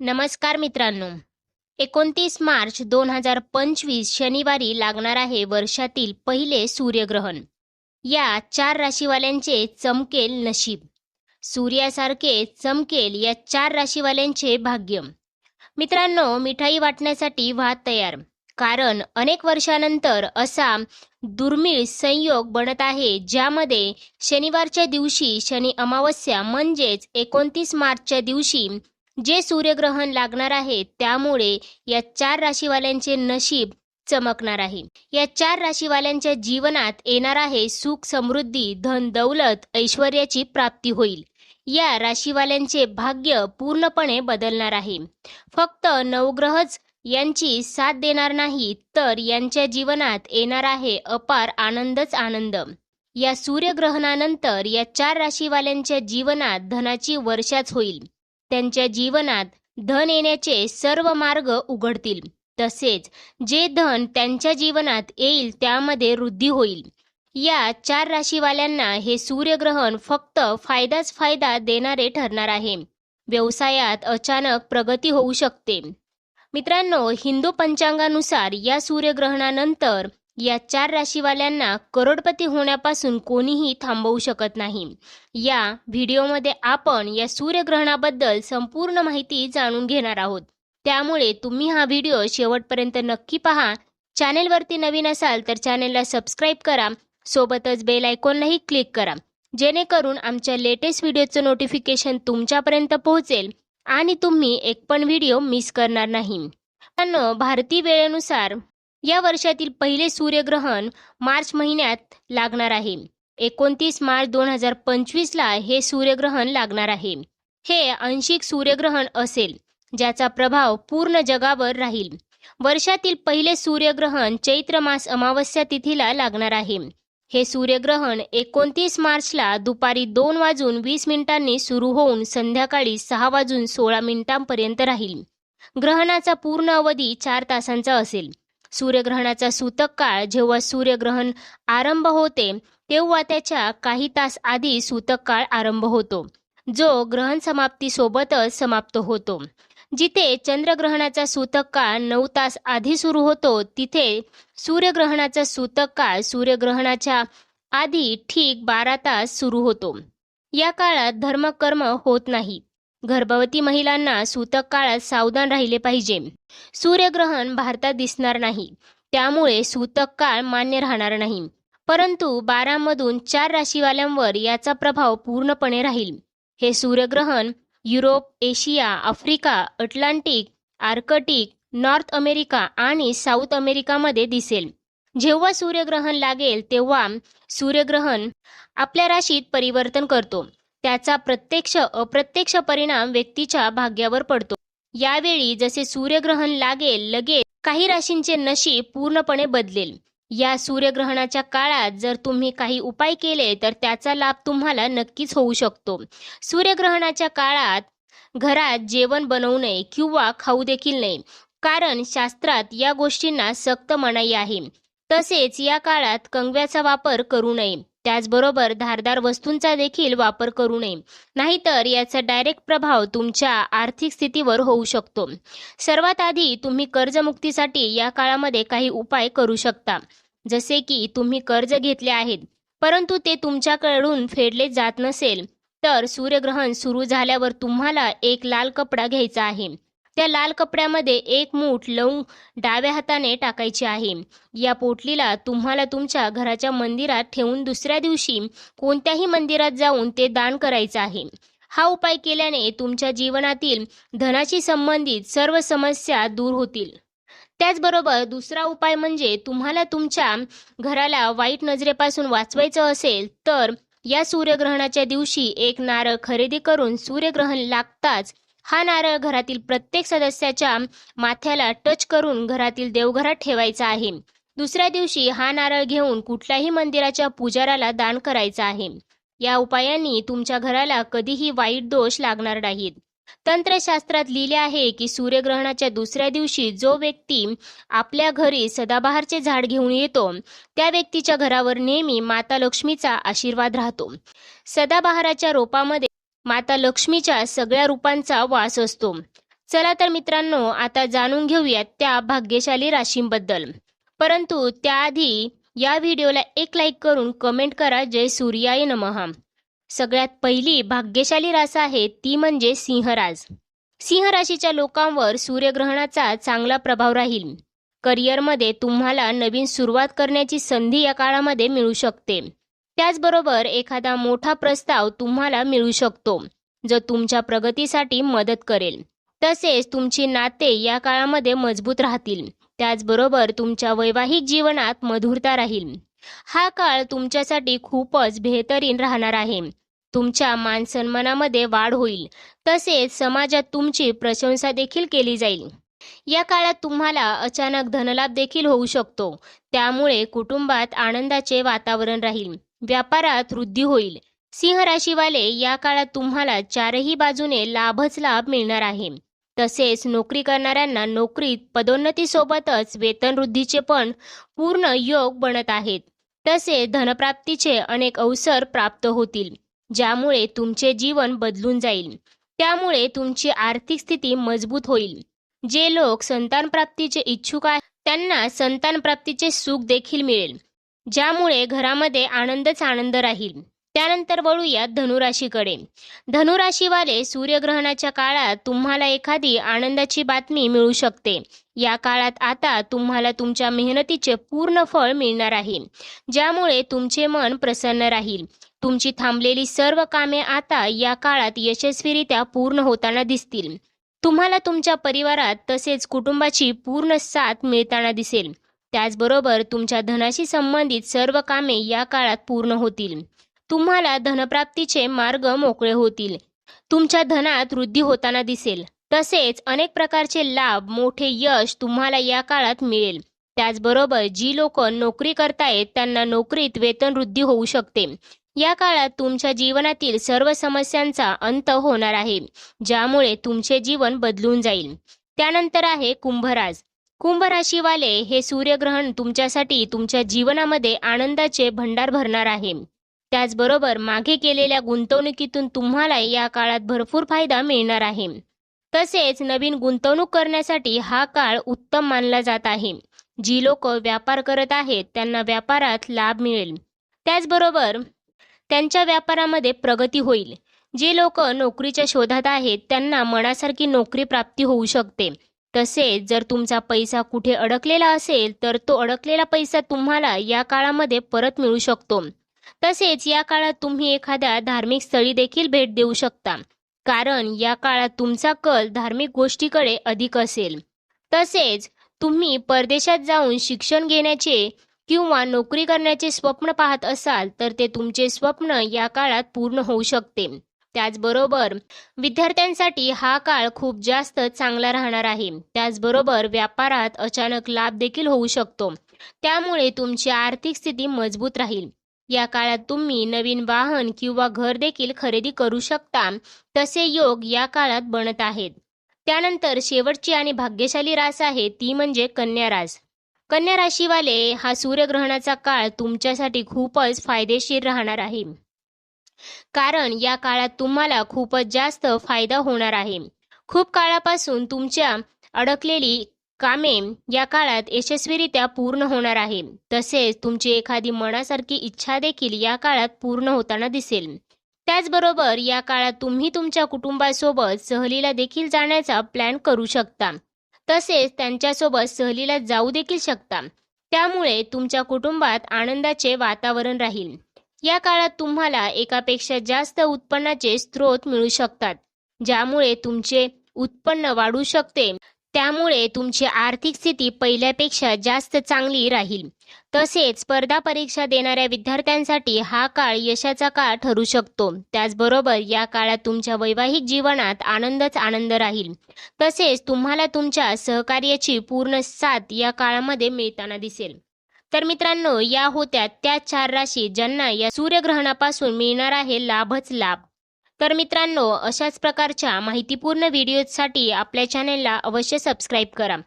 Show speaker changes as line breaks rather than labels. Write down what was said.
नमस्कार मित्रांनो. एकोणतीस मार्च दोन हजार पंचवीस शनिवारी लागणार आहे वर्षातील पहिले सूर्यग्रहण. या चार राशीवाल्यांचे चमकेल नशीब. सूर्यासारखे चमकेल या चार राशीवाल्यांचे भाग्य मित्रांनो मिठाई वाटण्यासाठी भात तयार. कारण अनेक वर्षानंतर असा दुर्मिळ संयोग बनत आहे ज्यामध्ये शनिवारच्या दिवशी शनी अमावस्या म्हणजेच एकोणतीस मार्चच्या दिवशी जे सूर्यग्रहण लागणार आहे त्यामुळे या चार राशीवाल्यांचे नशीब चमकणार आहे. या चार राशीवाल्यांच्या जीवनात येणार आहे सुख समृद्धी धन दौलत ऐश्वर्याची प्राप्ती होईल. या राशीवाल्यांचे भाग्य पूर्णपणे बदलणार आहे. फक्त नवग्रहच यांची साथ देणार नाही तर यांच्या जीवनात येणार आहे अपार आनंदच आनंद. या सूर्यग्रहणानंतर या चार राशीवाल्यांच्या जीवनात धनाची वर्षाच होईल. त्यांच्या जीवनात धन येण्याचे सर्व मार्ग उघडतील. तसेच जे धन त्यांच्या जीवनात येईल त्यामध्ये वृद्धी होईल. या चार राशीवाल्यांना हे सूर्यग्रहण फक्त फायदाच फायदा देणारे ठरणार आहे. व्यवसायात अचानक प्रगती होऊ शकते. मित्रांनो हिंदू पंचांगानुसार या सूर्यग्रहणानंतर या चार राशीवाल्यांना करोडपती होण्यापासून कोणीही थांबवू शकत नाही. या व्हिडिओमध्ये आपण या सूर्यग्रहणाबद्दल संपूर्ण माहिती जाणून घेणार आहोत. त्यामुळे तुम्ही हा व्हिडिओ शेवटपर्यंत नक्की पहा. चॅनेलवरती नवीन असाल तर चॅनेलला सबस्क्राईब करा. सोबतच बेल आयकॉनलाही क्लिक करा. जेणेकरून आमच्या लेटेस्ट व्हिडिओचं नोटिफिकेशन तुमच्यापर्यंत पोहोचेल आणि तुम्ही एक पण व्हिडिओ मिस करणार नाही. मित्रांनो, भारतीय वेळेनुसार या वर्षातील पहिले सूर्यग्रहण मार्च महिन्यात लागणार आहे. एकोणतीस मार्च दोन हजार पंचवीसला हे सूर्यग्रहण लागणार आहे. हे आंशिक सूर्यग्रहण असेल ज्याचा प्रभाव पूर्ण जगावर राहील. वर्षातील पहिले सूर्यग्रहण चैत्र मास अमावस्या तिथीला लागणार आहे. हे सूर्यग्रहण एकोणतीस मार्चला दुपारी दोन वाजून वीस मिनिटांनी सुरू होऊन संध्याकाळी सहा वाजून सोळा मिनिटांपर्यंत राहील. ग्रहणाचा पूर्ण अवधी चार तासांचा असेल. सूर्यग्रहणाचा सूतक काळ जेव्हा सूर्यग्रहण आरंभ होते तेव्हा त्याच्या काही तास आधी सूतक काळ आरंभ होतो जो ग्रहण समाप्तीसोबतच समाप्त होतो. जिथे चंद्रग्रहणाचा सूतक काळ नऊ तास आधी सुरू होतो तिथे सूर्यग्रहणाचा सूतक काळ सूर्यग्रहणाच्या आधी ठीक बारा तास सुरू होतो. या काळात धर्मकर्म होत नाही. गर्भवती महिलांना सूतक काळात सावधान राहिले पाहिजे. सूर्यग्रहण भारतात दिसणार नाही. त्यामुळे सूतक काळ मान्य राहणार नाही. परंतु बारामधून चार राशीवाल्यांवर याचा प्रभाव पूर्णपणे राहील. हे सूर्यग्रहण Europe Asia Africa Atlantic Arctic North America आणि साऊथ अमेरिकामध्ये दिसेल. जेव्हा सूर्यग्रहण लागेल तेव्हा सूर्यग्रहण आपल्या राशीत परिवर्तन करतो. त्याचा प्रत्यक्ष अप्रत्यक्ष परिणाम व्यक्तीच्या भाग्यावर पडतो. यावेळी जसे सूर्यग्रहण लागेल लगेच काही राशींचे नशीब पूर्णपणे बदलेल. या सूर्यग्रहणाच्या काळात जर तुम्ही काही उपाय केले तर त्याचा लाभ तुम्हाला नक्कीच होऊ शकतो. सूर्यग्रहणाच्या काळात घरात जेवण बनवू नये किंवा खाऊ देखील नये कारण शास्त्रात या गोष्टींना सक्त मनाई आहे. तसेच या काळात कंगव्याचा वापर करू नये. त्याचबरोबर धारदार वस्तूंचा देखील वापर करू नये. नाहीतर याचा डायरेक्ट प्रभाव तुमच्या आर्थिक स्थितीवर होऊ शकतो. सर्वात आधी तुम्ही कर्जमुक्तीसाठी या काळामध्ये काही उपाय करू शकता. जसे की तुम्ही कर्ज घेतले आहेत परंतु ते तुमच्याकडून फेडले जात नसेल तर सूर्यग्रहण सुरू झाल्यावर तुम्हाला एक लाल कपडा घ्यायचा आहे. त्या लाल कपड्यामध्ये एक मूठ लवंग डाव्या हाताने टाकायची आहे. या पोटलीला तुम्हाला तुमच्या घराच्या मंदिरात ठेवून दुसऱ्या दिवशी कोणत्याही मंदिरात जाऊन ते दान करायचं आहे. हा उपाय केल्याने तुमच्या जीवनातील धनाशी संबंधित सर्व समस्या दूर होतील. त्याचबरोबर दुसरा उपाय म्हणजे तुम्हाला तुमच्या घराला वाईट नजरेपासून वाचवायचं असेल तर या सूर्यग्रहणाच्या दिवशी एक नारळ खरेदी करून सूर्यग्रहण लागताच हा नारळ घरातील प्रत्येक सदस्याच्या माथ्याला टच करून घरातील देवघरात ठेवायचा आहे. दुसऱ्या दिवशी हा नारळ घेऊन कुठल्याही मंदिराच्या पुजाराला दान करायचा आहे. या उपायांनी तुमच्या घराला कधीही वाईट दोष लागणार नाहीत. तंत्रशास्त्रात लिहिले आहे की सूर्यग्रहणाच्या दुसऱ्या दिवशी जो व्यक्ती आपल्या घरी सदाबहारचे झाड घेऊन येतो त्या व्यक्तीच्या घरावर नेहमी माता लक्ष्मीचा आशीर्वाद राहतो. सदाबहाराच्या रोपामध्ये माता लक्ष्मीच्या सगळ्या रूपांचा वास असतो. चला तर मित्रांनो आता जाणून घेऊयात त्या भाग्यशाली राशींबद्दल. परंतु त्याआधी या व्हिडिओला एक लाईक करून कमेंट करा जय सूर्याय नमः. सगळ्यात पहिली भाग्यशाली रास आहे ती म्हणजे सिंहराज. सिंह राशीच्या लोकांवर सूर्यग्रहणाचा चांगला प्रभाव राहील. करिअरमध्ये तुम्हाला नवीन सुरुवात करण्याची संधी या काळामध्ये मिळू शकते. त्याचबरोबर एखादा मोठा प्रस्ताव तुम्हाला मिळू शकतो जो तुमच्या प्रगतीसाठी मदत करेल. तसेच तुमची नाते या काळामध्ये मजबूत राहतील. त्याचबरोबर तुमच्या वैवाहिक जीवनात मधुरता राहील. हा काळ तुमच्यासाठी खूपच बेहतरीन राहणार आहे. तुमच्या मानसन्मानामध्ये वाढ होईल. तसेच समाजात तुमची प्रशंसा देखील केली जाईल. या काळात तुम्हाला अचानक धनलाभ देखील होऊ शकतो. त्यामुळे कुटुंबात आनंदाचे वातावरण राहील. व्यापारात वृद्धी होईल. सिंह राशीवाले या काळात तुम्हाला चारही बाजूने लाभच लाभ मिळणार आहे. तसेच नोकरी करणाऱ्यांना नोकरीत पदोन्नतीसोबतच वेतन वृद्धीचे पण पूर्ण योग बनत आहेत. तसेच धनप्राप्तीचे अनेक अवसर प्राप्त होतील ज्यामुळे तुमचे जीवन बदलून जाईल. त्यामुळे तुमची आर्थिक स्थिती मजबूत होईल. जे लोक संतान प्राप्तीचे इच्छुक आहेत त्यांना संतान प्राप्तीचे सुख देखील मिळेल. ज्यामुळे घरामध्ये आनंदच आनंद राहील. त्यानंतर वळूया धनुराशीकडे. धनुराशीवाले सूर्यग्रहणाच्या काळात तुम्हाला एखादी आनंदाची बातमी मिळू शकते. या काळात आता तुम्हाला तुमच्या मेहनतीचे पूर्ण फळ मिळणार आहे. ज्यामुळे तुमचे मन प्रसन्न राहील. तुमची थांबलेली सर्व कामे आता या काळात यशस्वीरित्या पूर्ण होताना दिसतील. तुम्हाला तुमच्या परिवारात तसेच कुटुंबाची पूर्ण साथ मिळताना दिसेल. त्याचबरोबर तुमच्या धनाशी संबंधित सर्व कामे या काळात पूर्ण होतील. तुम्हाला धनप्राप्तीचे मार्ग मोकळे होतील. तुमच्या धनात वृद्धी होताना दिसेल. तसेच अनेक प्रकारचे लाभ मोठे यश तुम्हाला या काळात मिळेल. त्याचबरोबर जी लोक नोकरी करतायत त्यांना नोकरीत वेतन वृद्धी होऊ शकते. या काळात तुमच्या जीवनातील सर्व समस्यांचा अंत होणार आहे ज्यामुळे तुमचे जीवन बदलून जाईल. त्यानंतर आहे कुंभराज. कुंभ राशीवाले हे सूर्यग्रहण तुमच्यासाठी तुमच्या जीवनामध्ये आनंदाचे भंडार भरणार आहे. त्याचबरोबर मागे केलेल्या गुंतवणुकीतून तुम्हाला या काळात भरपूर फायदा मिळणार आहे. तसेच नवीन गुंतवणूक करण्यासाठी हा काळ उत्तम मानला जात आहे. जी लोक व्यापार करत आहेत त्यांना व्यापारात लाभ मिळेल. त्याचबरोबर त्यांच्या व्यापारामध्ये प्रगती होईल. जे लोक नोकरीच्या शोधात आहेत त्यांना मनासारखी नोकरी प्राप्ती होऊ शकते. तसेच जर तुमचा पैसा कुठे अडकलेला असेल तर तो अडकलेला पैसा तुम्हाला या काळामध्ये परत मिळू शकतो. तसेच या काळात तुम्ही एखाद्या धार्मिक स्थळी देखील भेट देऊ शकता. कारण या काळात तुमचा कल धार्मिक गोष्टीकडे अधिक असेल. तसेच तुम्ही परदेशात जाऊन शिक्षण घेण्याचे किंवा नोकरी करण्याचे स्वप्न पाहत असाल तर ते तुमचे स्वप्न या काळात पूर्ण होऊ शकते. त्याचबरोबर विद्यार्थ्यांसाठी हा काळ खूप जास्त चांगला राहणार आहे. त्याचबरोबर व्यापारात अचानक लाभ देखील होऊ शकतो. त्यामुळे तुमची आर्थिक स्थिती मजबूत राहील. या काळात तुम्ही नवीन वाहन किंवा घर देखील खरेदी करू शकता. तसे योग या काळात बनत आहेत. त्यानंतर शेवटची आणि भाग्यशाली रास आहे ती म्हणजे कन्या रास. कन्या राशीवाले हा सूर्यग्रहणाचा काळ तुमच्यासाठी खूपच फायदेशीर राहणार आहे. कारण या काळात तुम्हाला खूपच जास्त फायदा होणार आहे. खूप काळापासून तुमच्या अडकलेली कामे या काळात यशस्वीरित्या पूर्ण होणार आहे. तसेच तुमची एखादी मनासारखी इच्छा देखील या काळात पूर्ण होताना दिसेल. त्याचबरोबर या काळात तुम्ही तुमच्या कुटुंबासोबत सहलीला देखील जाण्याचा प्लॅन करू शकता. तसेच त्यांच्यासोबत सहलीला जाऊ देखील शकता. त्यामुळे तुमच्या कुटुंबात आनंदाचे वातावरण राहील. या काळात तुम्हाला एकापेक्षा जास्त उत्पन्नाचे स्रोत मिळू शकतात ज्यामुळे तुमचे उत्पन्न वाढू शकते. त्यामुळे तुमची आर्थिक स्थिती पहिल्यापेक्षा जास्त चांगली राहील. तसेच स्पर्धा परीक्षा देणाऱ्या विद्यार्थ्यांसाठी हा काळ यशाचा काळ ठरू शकतो. त्याचबरोबर या काळात तुमच्या वैवाहिक जीवनात आनंदच आनंद राहील. तसेच तुम्हाला तुमच्या सहकार्याची पूर्ण साथ या काळामध्ये मिळताना दिसेल. तर मित्रांनो या होत्या त्या चार राशी ज्यांना या सूर्यग्रहणापासून मिळणार आहे लाभच लाभ. तर मित्रांनो अशाच प्रकारच्या माहितीपूर्ण व्हिडिओसाठी आपल्या चॅनेलला अवश्य सबस्क्राईब करा.